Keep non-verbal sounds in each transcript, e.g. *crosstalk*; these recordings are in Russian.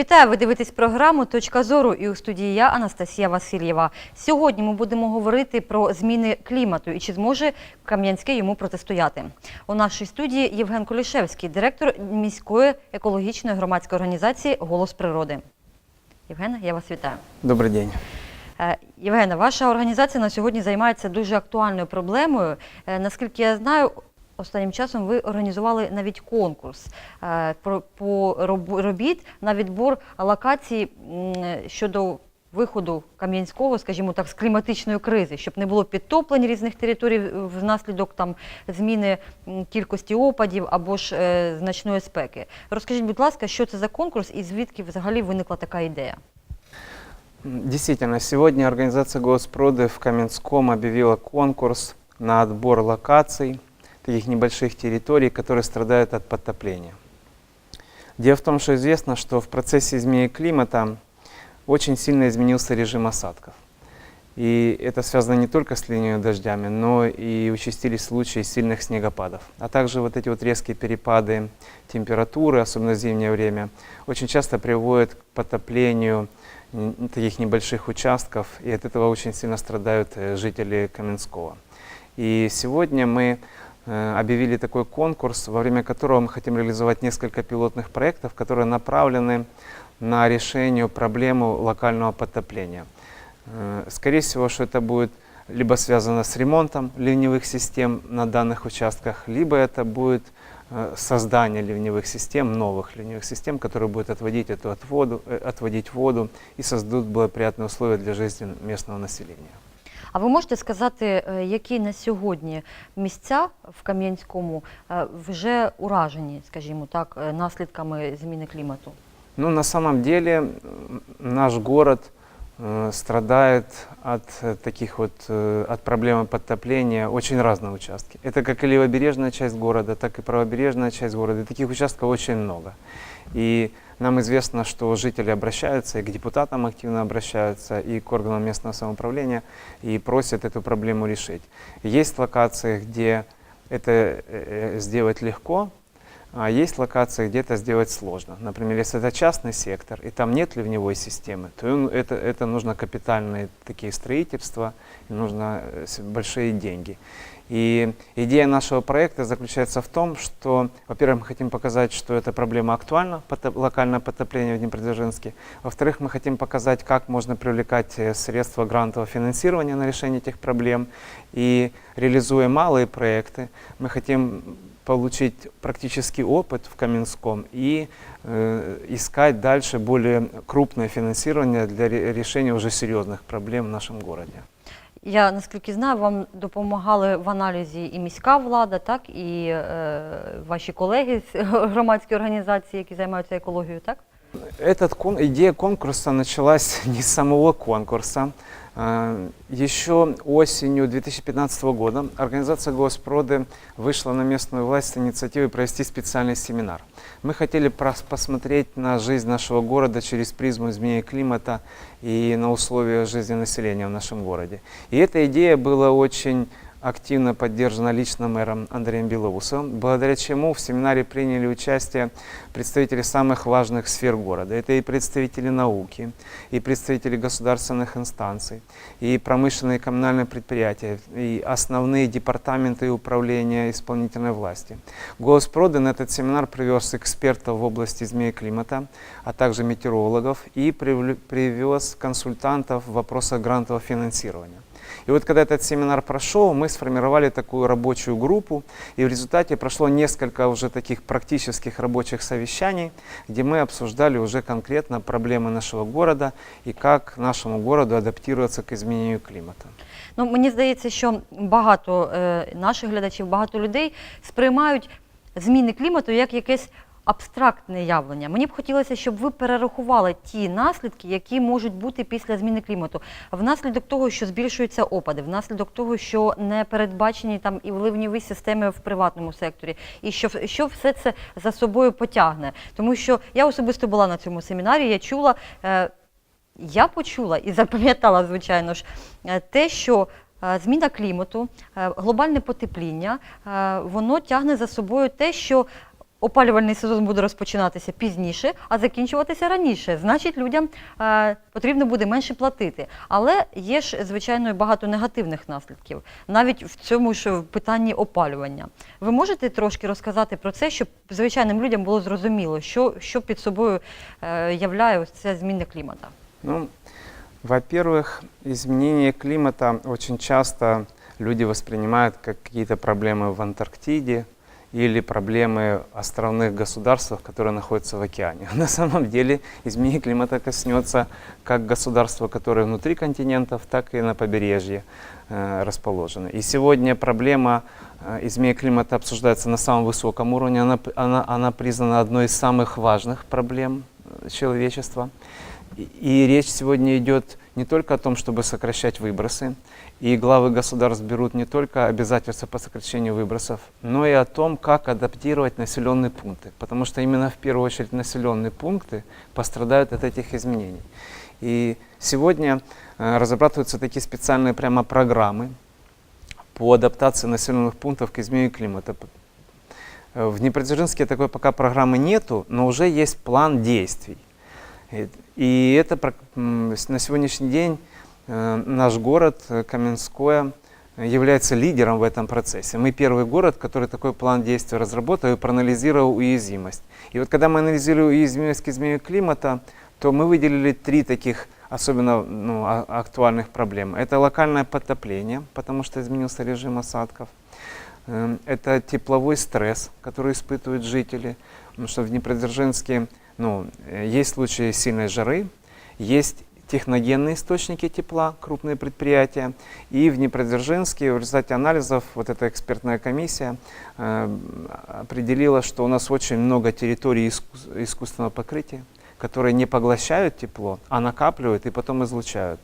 Вітаю! Ви дивитесь програму Точка зору і у студії я Анастасія Васильєва. Сьогодні ми будемо говорити про зміни клімату і чи зможе Кам'янське йому протистояти. У нашій студії Євген Колішевський, директор міської екологічної громадської організації Голос природи. Євгена, я вас вітаю. Добрый день. Е, Євгена, ваша організація на сьогодні займається дуже актуальною проблемою. Е, Наскільки я знаю, останнім часом ви організували навіть конкурс е, по роб- робіт на відбор локацій щодо виходу Кам'янського, скажімо так, з кліматичної кризи, щоб не було підтоплень різних територій внаслідок там зміни кількості опадів або ж е, значної спеки. Розкажіть, будь ласка, що це за конкурс і звідки взагалі виникла така ідея? Действительно, сегодня организация Госпроды в Каменском объявила конкурс на отбор локаций, таких небольших территорий, которые страдают от подтопления. Дело в том, что известно, что в процессе изменения климата очень сильно изменился режим осадков. И это связано не только с ливневыми дождями, но и участились случаи сильных снегопадов. А также вот эти вот резкие перепады температуры, особенно в зимнее время, очень часто приводят к потоплению таких небольших участков, и от этого очень сильно страдают э, жители Каменского. И сегодня мы объявили такой конкурс, во время которого мы хотим реализовать несколько пилотных проектов, которые направлены на решение проблемы локального подтопления. Э, Скорее всего, что это будет либо связано с ремонтом ливневых систем на данных участках, либо это будет э, создание ливневых систем, новых ливневых систем, которые будут отводить эту отводу, э, отводить воду и создадут благоприятные условия для жизни местного населения. А ви можете сказати, е, які на сьогодні місця в Кам'янському е, вже уражені, скажімо так, е, наслідками зміни клімату? Ну, на самом деле м, наш город э, страдает от э, таких вот, э, от проблемы подтопления очень разные участки. Это как и левобережная часть города, так и правобережная часть города. И таких участков очень много. И нам известно, что жители обращаются и к депутатам активно обращаются, и к органам местного самоуправления, и просят эту проблему решить. Есть локации, где это э, сделать легко, а есть локации, где это сделать сложно. Например, если это частный сектор, и там нет ливневой системы, то это, это нужно капитальные такие строительства, нужно э, большие деньги. И идея нашего проекта заключается в том, что, во-первых, мы хотим показать, что эта проблема актуальна, потоп- локальное потопление в Днепродзержинске. Во-вторых, мы хотим показать, как можно привлекать э, средства грантового финансирования на решение этих проблем. И реализуя малые проекты, мы хотим получить практический опыт в Каменском и э, искать дальше более крупное финансирование для ре- решения уже серьезных проблем в нашем городе. Я наскільки знаю, вам допомагали в аналізі і міська влада, так і е, ваші колеги з *laughs* громадської організації, які займаються екологією, так? Этот кон- идея конкурса *laughs* не с самого конкурса. А, Еще осенью 2015 года организация Госпроды вышла на местную власть с инициативой провести специальный семинар. Мы хотели посмотреть на жизнь нашего города через призму изменения климата и на условия жизни населения в нашем городе. И эта идея была очень активно поддержана лично мэром Андреем Белоусовым, благодаря чему в семинаре приняли участие представители самых важных сфер города. Это и представители науки, и представители государственных инстанций, и промышленные и коммунальные предприятия, и основные департаменты и управления исполнительной власти. Голос этот семинар привез экспертов в области изменения климата, а также метеорологов и привез консультантов в вопросах грантового финансирования. И вот когда этот семинар прошел, мы сформировали такую рабочую группу, и в результате прошло несколько уже таких практических рабочих совещаний, где мы обсуждали уже конкретно проблемы нашего города и как нашему городу адаптироваться к изменению климата. Ну, мені здається, що багато е, наших глядачів, багато людей сприймають зміни клімату як якесь абстрактне явлення. Мені б хотілося, щоб ви перерахували ті наслідки, які можуть бути після зміни клімату, внаслідок того, що збільшуються опади, внаслідок того, що не передбачені там і вливніві системи в приватному секторі, і що, що все це за собою потягне. Тому що я особисто була на цьому семінарі, я чула. Е, я почула і запам'ятала, звичайно ж, е, те, що е, зміна клімату, глобальне потепління, воно тягне за собою те, що опалювальний сезон буде розпочинатися пізніше, а закінчуватися раніше. Значить, людям е, потрібно буде менше платити. Але є ж, звичайно, багато негативних наслідків, навіть в цьому ж питанні опалювання. Ви можете трошки розказати про це, щоб звичайним людям було зрозуміло, що, що під собою е, являє ось це зміни клімата? Ну, во-первых, изменение климата очень часто люди воспринимают как какие-то в Антарктиде или проблемы островных государств, которые находятся в океане. *laughs* На самом деле изменение климата коснется как государства, которые внутри континентов, так и на побережье э, расположены. И сегодня проблема э, изменения климата обсуждается на самом высоком уровне. Она, она, она признана одной из самых важных проблем э, человечества. И, и речь сегодня идет не только о том, чтобы сокращать выбросы, и главы государств берут не только обязательства по сокращению выбросов, но и о том, как адаптировать населенные пункты. Потому что именно в первую очередь населенные пункты пострадают от этих изменений. И сегодня э, разрабатываются такие специальные прямо программы по адаптации населенных пунктов к изменению климата. Э, В Днепродзержинске такой пока программы нету, но уже есть план действий. И- это на сегодняшний день э, наш город э, Каменское является лидером в этом процессе. Мы первый город, который такой план действий разработал и проанализировал уязвимость. И вот когда мы анализировали уязвимость к изменению климата, то мы выделили три таких особенно ну, а- актуальных проблем. Это локальное подтопление, потому что изменился режим осадков. Эм, Это тепловой стресс, который испытывают жители. Потому что в Днепродзержинске ну, э, есть случаи сильной жары, есть техногенные источники тепла, крупные предприятия. И в Днепродзержинске в результате анализов вот эта экспертная комиссия э, определила, что у нас очень много территорий искус- искусственного покрытия, которые не поглощают тепло, а накапливают и потом излучают.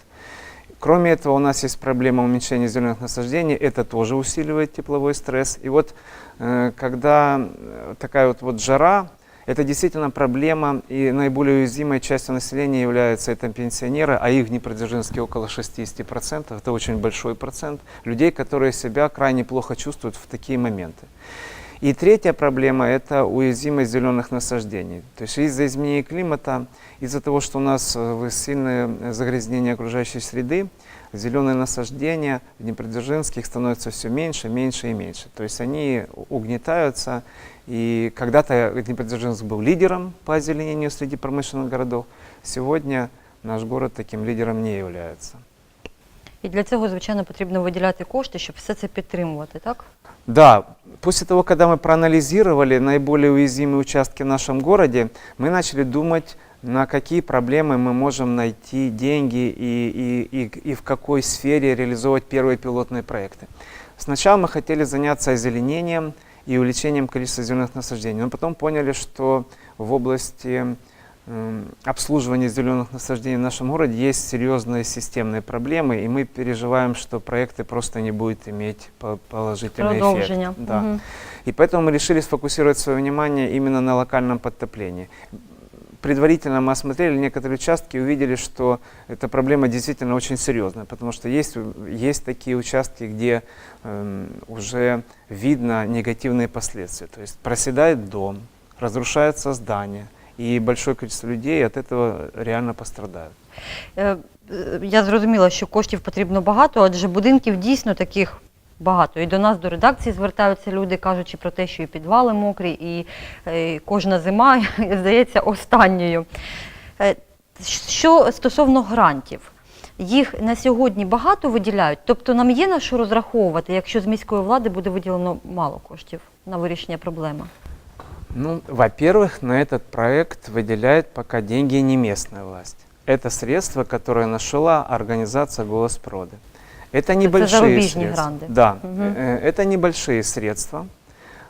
Кроме этого, у нас есть проблема уменьшения зеленых насаждений, это тоже усиливает тепловой стресс. И вот э, когда э, такая вот, вот жара, это действительно проблема, и наиболее уязвимой частью населения являются это пенсионеры, а их в около 60%, это очень большой процент людей, которые себя крайне плохо чувствуют в такие моменты. И третья проблема – это уязвимость зеленых насаждений. То есть из-за изменения климата, из-за того, что у нас э, сильное загрязнение окружающей среды, зеленые насаждения в Днепродзержинске их становится все меньше, меньше и меньше. То есть они угнетаются. И когда-то Днепродзержинск был лидером по озеленению среди промышленных городов. Сегодня наш город таким лидером не является. І для цього, звичайно, потрібно виділяти кошти, щоб все це підтримувати, так? Да, после того, когда мы проанализировали наиболее уязвимые участки в нашем городе, мы начали думать, на какие проблемы мы можем найти деньги и, и, и, и в какой сфере реализовывать первые пилотные проекты. Сначала мы хотели заняться озеленением и увеличением количества зеленых насаждений, но потом поняли, что в области м, обслуживания зеленых насаждений в нашем городе есть серьезные системные проблемы, и мы переживаем, что проекты просто не будут иметь по- положительный эффект. Да. Мгм. И поэтому мы решили сфокусировать свое внимание именно на локальном подтоплении. Предварительно мы осмотрели некоторые участки и увидели, что эта проблема действительно очень серьезная, потому что есть, есть такие участки, где эм, уже видно негативные последствия. То есть проседает дом, разрушается здание, и большое количество людей от этого реально пострадают. Е, е, Я зрозуміла, що коштів потрібно багато, адже будинків дійсно таких багато. І до нас, до редакції, звертаються люди, кажучи про те, що і підвали мокрі, і е, кожна зима *laughs* здається останньою. Е, Що стосовно грантів, їх на сьогодні багато виділяють, тобто нам є на що розраховувати, якщо з міської влади буде виділено мало коштів на вирішення проблеми. Ну, во-первых, на этот проект выделяет пока деньги не местная власть. Это средства, которые нашла организация «Голос Проды». Это небольшие зарубежные средства. Да, э, это небольшие средства,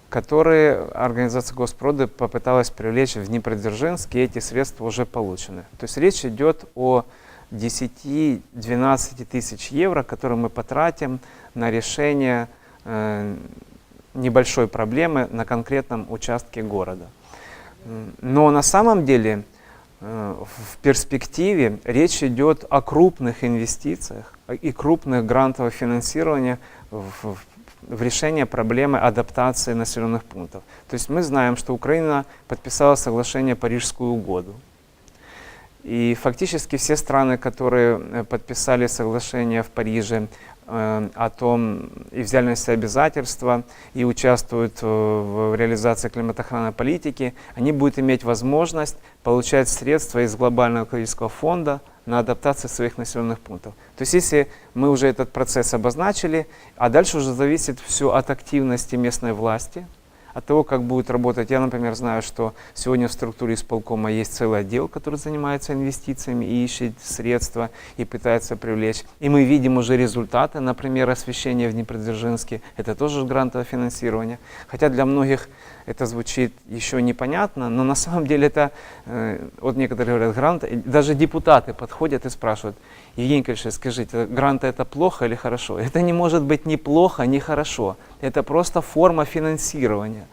которые организация «Госпроды» попыталась привлечь в Днепродзержинск, и эти средства уже получены. То есть речь идет о 10-12 тысяч евро, которые мы потратим на решение э, небольшой проблемы на конкретном участке города. Но на самом деле в перспективе речь идет о крупных инвестициях и крупных грантовых финансированиях в, в- в решение проблемы адаптации населенных пунктов. То есть мы знаем, что Украина подписала соглашение Парижскую угоду. И фактически все страны, которые э, подписали соглашение в Париже э, о том и взяли на себя обязательства и участвуют э, в реализации климатохранной политики, они будут иметь возможность получать средства из глобального экологического фонда на адаптацию своих населенных пунктов. То есть если мы уже этот процесс обозначили, а дальше уже зависит все от активности местной власти, от того, как будет работать. Я, например, знаю, что сегодня в структуре исполкома есть целый отдел, который занимается инвестициями и ищет средства и пытается привлечь. И мы видим уже результаты, например, освещение в Днепродзержинске. Это тоже грантовое финансирование. Хотя для многих это звучит еще непонятно, но на самом деле это, э, вот некоторые говорят, грант, даже депутаты подходят и спрашивают, Евгений Николаевич, скажите, гранты это плохо или хорошо? Это не может быть ни плохо, ни хорошо. Это просто форма финансирования.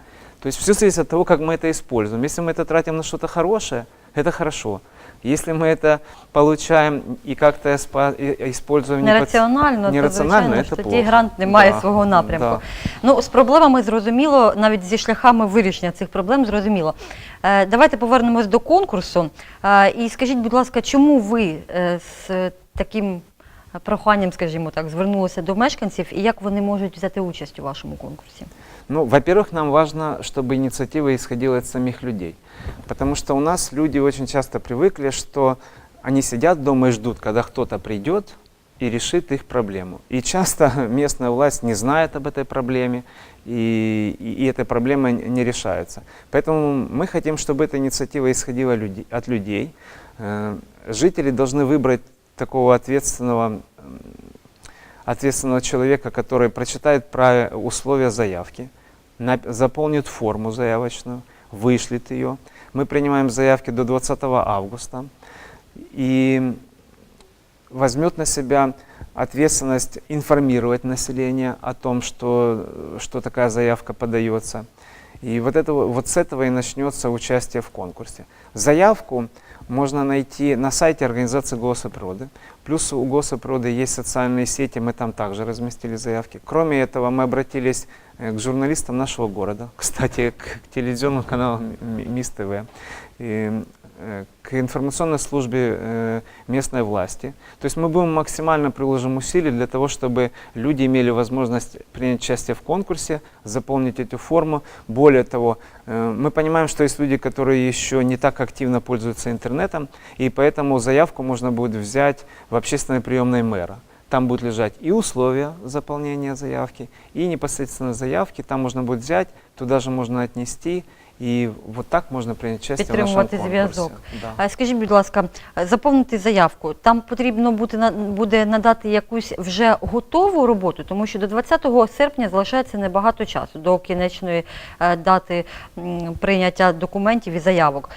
То есть все зависит от того, как мы это используем. Если мы это тратим на что-то хорошее, это хорошо. Если мы это получаем и как-то испа- и- используем не под- Нераціонально, то нераціонально, звичайно це ж тоді плохо. грант не має Да, свого напрямку. да. Ну, з проблемами зрозуміло, навіть зі шляхами вирішення цих проблем зрозуміло. Е, давайте повернемось до конкурсу. Е, і скажіть, будь ласка, чому ви е, з таким проханням, скажімо так, звернулися до мешканців і як вони можуть взяти участь у вашому конкурсі? Ну, во-первых, нам важно, чтобы инициатива исходила от самих людей. Потому что у нас люди очень часто привыкли, что они сидят дома и ждут, когда кто-то придет и решит их проблему. И часто *laughs* местная власть не знает об этой проблеме, и, и, и эта проблема н- не решается. Поэтому мы хотим, чтобы эта инициатива исходила люди- от людей. Э, Жители должны выбрать такого ответственного ответственного человека, который прочитает условия заявки, заполнит форму заявочную, вышлет ее. Мы принимаем заявки до 20 августа и возьмет на себя ответственность информировать население о том, что, что такая заявка подается. И вот, этого, вот с этого и начнется участие в конкурсе. Заявку можно найти на сайте организации «Голоса природы». Плюс у «Голоса природы» есть социальные сети, мы там также разместили заявки. Кроме этого, мы обратились э, к журналистам нашего города, *laughs* кстати, к телевизионному каналу М- МИС ТВ, и, э, к информационной службе э, местной власти. То есть мы будем максимально приложим усилий для того, чтобы люди имели возможность принять участие в конкурсе, заполнить эту форму. Более того, э, мы понимаем, что есть люди, которые еще не так активно пользуются интернетом, и поэтому заявку можно будет взять в общественной приемной мэра. Там будут лежать и условия заполнения заявки, и непосредственно заявки. Там можно будет взять, туда же можно отнести, и вот так можно принять участие в нашем Підтримувати конкурсе. зв'язок. Да. А Скажіть, будь ласка, заповнити заявку. Там потрібно бути буде надати якусь вже готову роботу, тому що до 20 серпня залишається небагато часу до кінечної е, дати прийняття документів і заявок.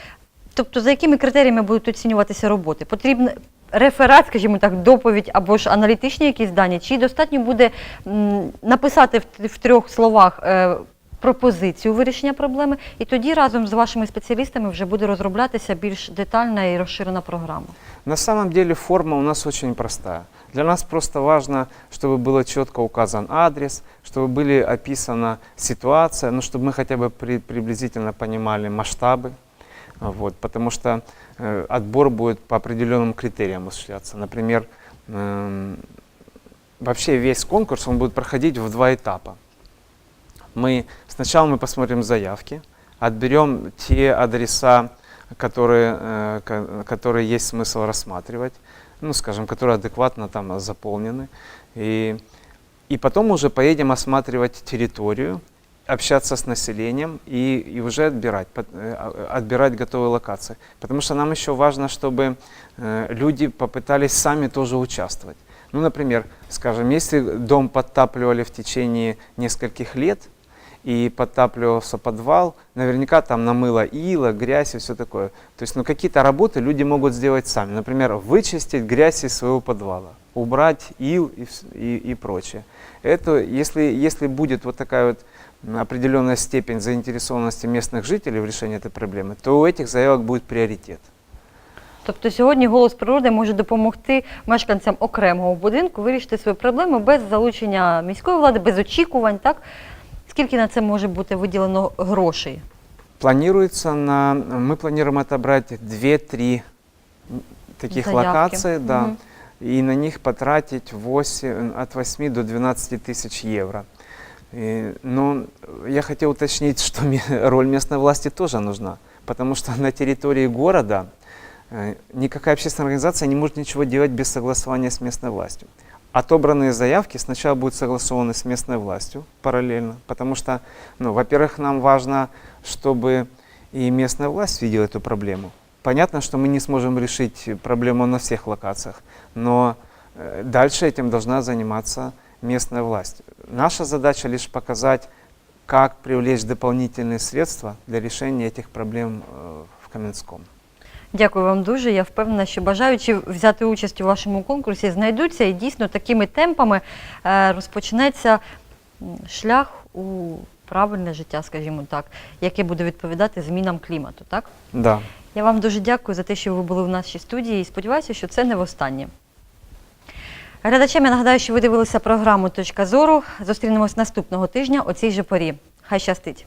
Тобто, за якими критеріями будуть оцінюватися роботи? Потрібен реферат, скажімо так, доповідь або ж аналітичні якісь дані, чи достатньо буде м, написати в, в трьох словах е, пропозицію вирішення проблеми, і тоді разом з вашими спеціалістами вже буде розроблятися більш детальна і розширена програма. На самом деле форма у нас очень простая. Для нас просто важно, чтобы было четко указан адрес, чтобы были описана ситуация, ну, чтобы мы хотя бы при- приблизительно понимали масштабы. А, Вот, потому что э, отбор будет по определенным критериям осуществляться. Например, эм, вообще весь конкурс он будет проходить в два этапа. Мы сначала мы посмотрим заявки, отберем те адреса, которые, э, ко- которые есть смысл рассматривать, ну, скажем, которые адекватно там заполнены. И, и потом уже поедем осматривать территорию, общаться с населением и, и уже отбирать, пот- э, а- отбирать готовые локации. Потому что нам еще важно, чтобы э, люди попытались сами тоже участвовать. Ну, например, скажем, если дом подтапливали в течение нескольких лет, и подтапливался подвал, наверняка там намыло ила, грязь и все такое. То есть, ну, какие-то работы люди могут сделать сами. Например, вычистить грязь из своего подвала, убрать ил и, и, и прочее. Это, если, если будет вот такая вот определенная степень заинтересованности местных жителей в решении этой проблемы, то у этих заявок будет приоритет. Тобто сьогодні голос природи може допомогти мешканцям окремого будинку вирішити свої проблеми без залучення міської влади, без очікувань. Так скільки на це може бути виділено грошей? Планируется на... Мы планируем отобрать 2-3 таких Заявки. локаций, да, Мгм. и на них потратить 8, от 8 до 12 тысяч евро. И, но я хотел уточнить, что *laughs* роль местной власти тоже нужна, потому что на территории города э, никакая общественная организация не может ничего делать без согласования с местной властью. Отобранные заявки сначала будут согласованы с местной властью параллельно, потому что, ну, во-первых, нам важно, чтобы и местная власть видела эту проблему. Понятно, что мы не сможем решить проблему на всех локациях, но э, дальше этим должна заниматься местная власть. Наша задача лишь показать, как привлечь дополнительные средства для решения этих проблем э, в Каменском. Дякую вам дуже. Я впевнена, що бажаючи взяти участь у вашому конкурсі знайдуться і дійсно такими темпами е, розпочнеться м, шлях у правильне життя, скажімо так, яке буде відповідати змінам клімату. Так Да. я вам дуже дякую за те, що ви були в нашій студії і сподіваюся, що це не востаннє. Глядачам я нагадаю, що ви дивилися програму Точка зору. Зустрінемось наступного тижня о цій же порі. Хай щастить!